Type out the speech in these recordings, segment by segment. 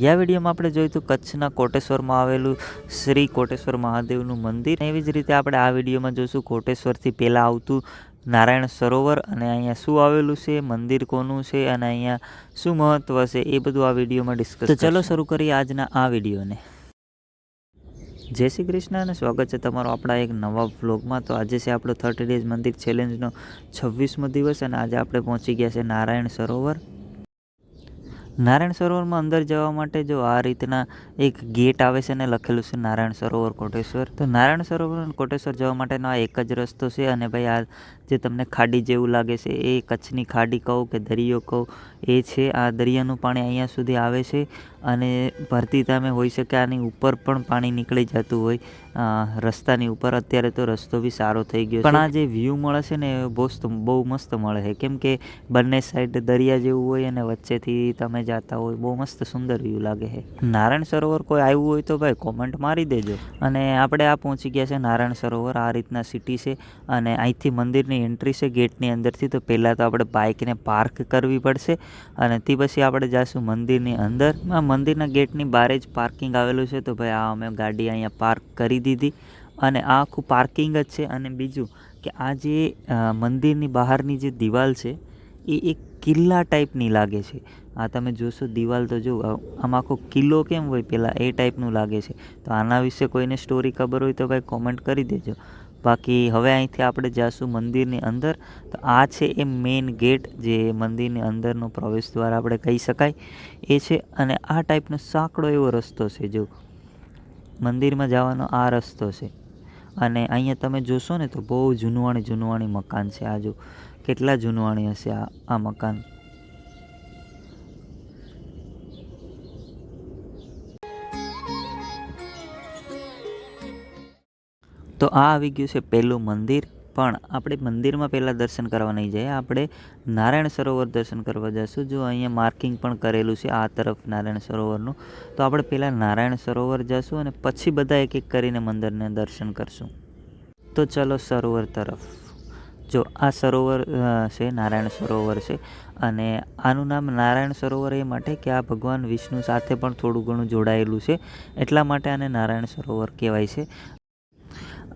ગયા વિડીયોમાં આપણે જોયું હતું કચ્છના કોટેશ્વરમાં આવેલું શ્રી કોટેશ્વર મહાદેવનું મંદિર. એવી જ રીતે આપણે આ વિડીયોમાં જોઈશું કોટેશ્વરથી પહેલાં આવતું નારાયણ સરોવર અને અહીંયા શું આવેલું છે મંદિર કોનું છે અને અહીંયા શું મહત્ત્વ છે એ બધું આ વિડીયોમાં ડિસ્કસ તો ચલો શરૂ કરીએ આજના આ વિડીયોને. જય શ્રી કૃષ્ણ અને સ્વાગત છે તમારો આપણા એક નવા વ્લોગમાં. તો આજે છે આપણો થર્ટી ડેઝ મંદિર ચેલેન્જનો છવ્વીસમો દિવસ અને આજે આપણે પહોંચી ગયા છે નારાયણ સરોવર. નારાયણ સરોવરમાં અંદર જવા માટે જો આ રીતના એક ગેટ આવે છે અને લખેલું છે નારાયણ સરોવર કોટેશ્વર, તો નારાયણ સરોવર કોટેશ્વર જવા માટેનો આ એક જ રસ્તો છે અને ભાઈ આ જે તમને ખાડી જેવું લાગે છે એ કચ્છની ખાડી કહું કે દરિયો કહું, એ છે આ દરિયાનું પાણી અહીંયા સુધી આવે છે. અને ભરતી તમે હોઈ શકે આની ઉપર પણ પાણી નીકળી જતું હોય. રસ્તાની ઉપર અત્યારે તો રસ્તો બી સારો થઈ ગયો પણ આ જે વ્યૂ મળે છે ને એ બહુ બહુ મસ્ત મળે છે. કેમ કે બંને સાઈડ દરિયા જેવું હોય અને વચ્ચેથી તમે જાતા હોય બહુ મસ્ત સુંદર વ્યૂ લાગે છે. નારાયણ સરોવર કોઈ આવ્યું હોય તો ભાઈ કોમેન્ટ મારી દેજો. અને આપણે આ પહોંચી ગયા છે નારાયણ સરોવર આ રીતના સિટી છે. અને અહીંથી મંદિરની એન્ટ્રી છે ગેટની અંદરથી તો પહેલાં તો આપણે બાઇકને પાર્ક કરવી પડશે. અને તે પછી આપણે જઈશું મંદિરની અંદર. મંદિરના ગેટની બારે જ પાર્કિંગ આવેલું છે. તો ભાઈ આ અમે ગાડી અહીંયા પાર્ક કરી દીધી અને આ આખું પાર્કિંગ જ છે. અને બીજું કે આ જે મંદિરની બહારની જે દિવાલ છે, એ એક કિલ્લા ટાઈપની લાગે છે. આ તમે જોશો દિવાલ તો જો આમ આખો કિલ્લો કેમ હોય? પેલા એ ટાઈપનું લાગે છે. તો આના વિશે કોઈને સ્ટોરી ખબર હોય તો ભાઈ કોમેન્ટ કરી દેજો. બાકી હવે અહીંથી આપણે જઈશું મંદિરની અંદર. તો આ છે એ મેઇન ગેટ જે મંદિરની અંદરનો પ્રવેશ દ્વાર આપણે કહી શકાય. એ છે અને આ ટાઈપનો સાંકડો એવો રસ્તો છે જો. મંદિરમાં જવાનો આ રસ્તો છે. અને અહીંયા તમે જોશો ને તો બહુ જૂનવાણી જૂનવાણી મકાન છે આ જો. કેટલા જૂનવાણી હશે આ આ મકાન? તો આ આવી ગયું છે પહેલું મંદિર. પણ આપણે મંદિરમાં પહેલાં દર્શન કરવા નહીં જઈએ. આપણે નારાયણ સરોવર દર્શન કરવા જઈશું. જો અહીંયા માર્કિંગ પણ કરેલું છે આ તરફ નારાયણ સરોવરનું. તો આપણે પહેલાં નારાયણ સરોવર જઈશું અને પછી બધા એક એક કરીને મંદિરને દર્શન કરશું. તો ચલો સરોવર તરફ. જો આ સરોવર છે, નારાયણ સરોવર છે. અને આનું નામ નારાયણ સરોવર એ માટે કે આ ભગવાન વિષ્ણુ સાથે પણ થોડું ઘણું જોડાયેલું છે. એટલા માટે આને નારાયણ સરોવર કહેવાય છે.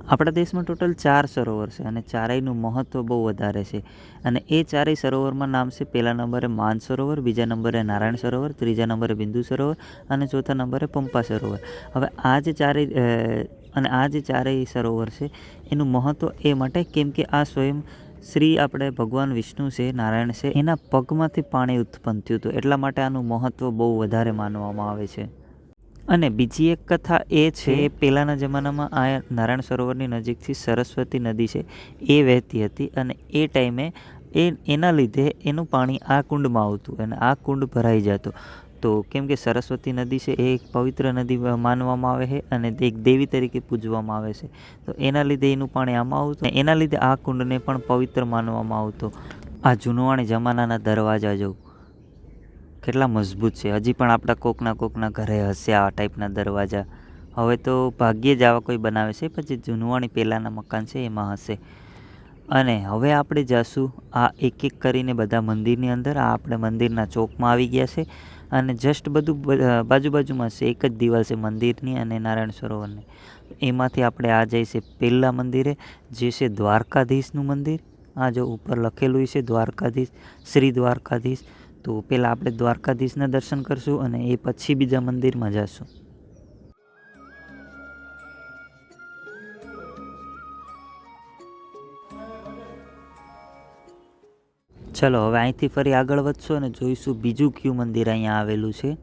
આપણા દેશમાં ટોટલ ચાર સરોવર છે અને ચારેયનું મહત્ત્વ બહુ વધારે છે. અને એ ચારેય સરોવરમાં નામ છે પહેલા નંબરે માન સરોવર, બીજા નંબરે નારાયણ સરોવર, ત્રીજા નંબરે બિંદુ સરોવર અને ચોથા નંબરે પંપા સરોવર. હવે આ જે ચારેય અને આ જે ચારેય સરોવર છે, એનું મહત્ત્વ એ માટે કેમ કે આ સ્વયં શ્રી આપણે ભગવાન વિષ્ણુ છે, નારાયણ છે, એના પગમાંથી પાણી ઉત્પન્ન થયું હતું. એટલા માટે આનું મહત્ત્વ બહુ વધારે માનવામાં આવે છે. અને બીજી એક કથા એ છે પહેલાંના જમાનામાં આ નારાયણ સરોવરની નજીકથી સરસ્વતી નદી છે એ વહેતી હતી અને એ ટાઈમે એ એના લીધે એનું પાણી આ કુંડમાં આવતું અને આ કુંડ ભરાઈ જતું. તો કેમ કે સરસ્વતી નદી છે એ એક પવિત્ર નદી માનવામાં આવે છે અને એક દેવી તરીકે પૂજવામાં આવે છે. તો એના લીધે એનું પાણી આમાં આવતું એના લીધે આ કુંડને પણ પવિત્ર માનવામાં આવતો. આ જૂનવાણી જમાનાના દરવાજા જો કેટલા મજબૂત છે. હજી પણ આપણા કોકના કોકના ઘરે હશે આ ટાઈપના દરવાજા. હવે તો ભાગ્યે જ આવા કોઈ બનાવે છે પછી જૂનવાણી પહેલાંના મકાન છે એમાં હશે. અને હવે આપણે જશું આ એક એક કરીને બધા મંદિરની અંદર. આ આપણે મંદિરના ચોકમાં આવી ગયા છે અને જસ્ટ બધું બાજુ બાજુમાં છે. એક જ દિવાલ છે મંદિરની અને નારાયણ સરોવરની. એમાંથી આપણે આ જઈશે પહેલાં મંદિરે, જે છે દ્વારકાધીશનું મંદિર. આ જો ઉપર લખેલું છે દ્વારકાધીશ, શ્રી દ્વારકાધીશ. તો પહેલાં આપણે દ્વારકાધીશના દર્શન કરશું અને એ પછી બીજા મંદિરમાં જશું. ચલો, હવે અહીંથી ફરી આગળ વધશું અને જોઈશું બીજું કયું મંદિર અહીંયા આવેલું છે.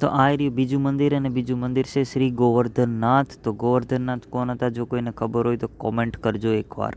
તો આ રહ્યું બીજું મંદિર અને બીજું મંદિર છે શ્રી ગોવર્ધનનાથ. તો ગોવર્ધનનાથ કોણ હતા? જો કોઈને ખબર હોય તો કોમેન્ટ કરજો એકવાર.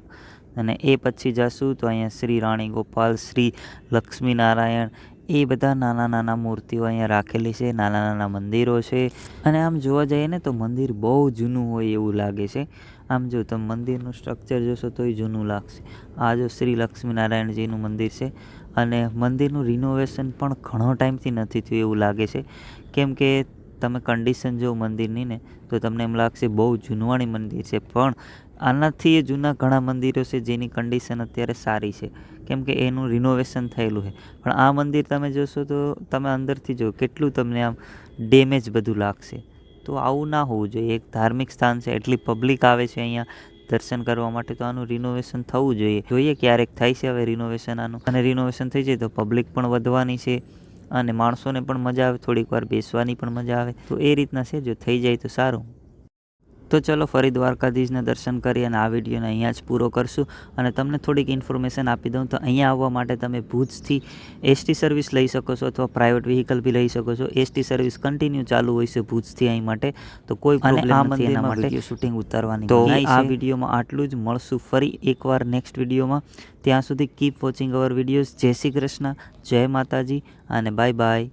અને એ પછી જશું તો અહીંયા શ્રી રાણી ગોપાલ, શ્રી લક્ષ્મી નારાયણ એ બધા નાના નાના મૂર્તિઓ અહીંયા રાખેલી છે, નાના નાના મંદિરો છે. અને આમ જોવા જઈએ ને તો મંદિર બહુ જૂનું હોય એવું લાગે છે. આમ જો તમે મંદિરનું સ્ટ્રક્ચર જોશો તોય જૂનું લાગશે. આ જો શ્રી લક્ષ્મીનારાયણજીનું મંદિર છે અને મંદિરનું રિનોવેશન પણ ઘણો ટાઈમથી નથી થયું એવું લાગે છે. કેમ કે તમે કન્ડિશન જો મંદિરની ને તો તમને એમ લાગશે બહુ જૂનવાણી મંદિર છે. પણ આનાથી એ જૂના ઘણા મંદિરો છે જેની કન્ડિશન અત્યારે સારી છે. કેમ કે એનું રિનોવેશન થયેલું છે. પણ આ મંદિર તમે જોશો તો તમે અંદરથી જો કેટલું તમને આમ ડેમેજ બધું લાગશે. તો આવું ના હોવું જોઈએ. એક ધાર્મિક સ્થાન છે, એટલી પબ્લિક આવે છે અહીંયા દર્શન કરવા માટે તો આનું રિનોવેશન થવું જોઈએ. જોઈએ ક્યારેક થાય છે હવે રિનોવેશન આનું. અને રિનોવેશન થઈ જાય તો પબ્લિક પણ વધવાની છે અને માણસોને પણ મજા આવે, થોડીક વાર બેસવાની પણ મજા આવે. તો એ રીતના છે, જો થઈ જાય તો સારું. તો ચલો ફરી દ્વારકાધીશને દર્શન કરી અને આ વિડીયોને અહીંયા જ પૂરો કરશું. અને તમને થોડીક ઇન્ફોર્મેશન આપી દઉં તો અહીંયા આવવા માટે તમે ભુજથી એસટી સર્વિસ લઈ શકો છો અથવા પ્રાઇવેટ વ્હીકલ બી લઈ શકો છો. એસટી સર્વિસ કન્ટિન્યુ ચાલુ હોય છે ભુજથી અહીં માટે. તો કોઈ પ્રોબ્લેમ આ માટે શૂટિંગ ઉતારવાની તો આ વિડીયોમાં આટલું જ. મળશું ફરી એકવાર નેક્સ્ટ વિડીયોમાં. ત્યાં સુધી કીપ વોચિંગ અવર વિડીયોઝ જય શ્રી કૃષ્ણ જય માતાજી અને બાય બાય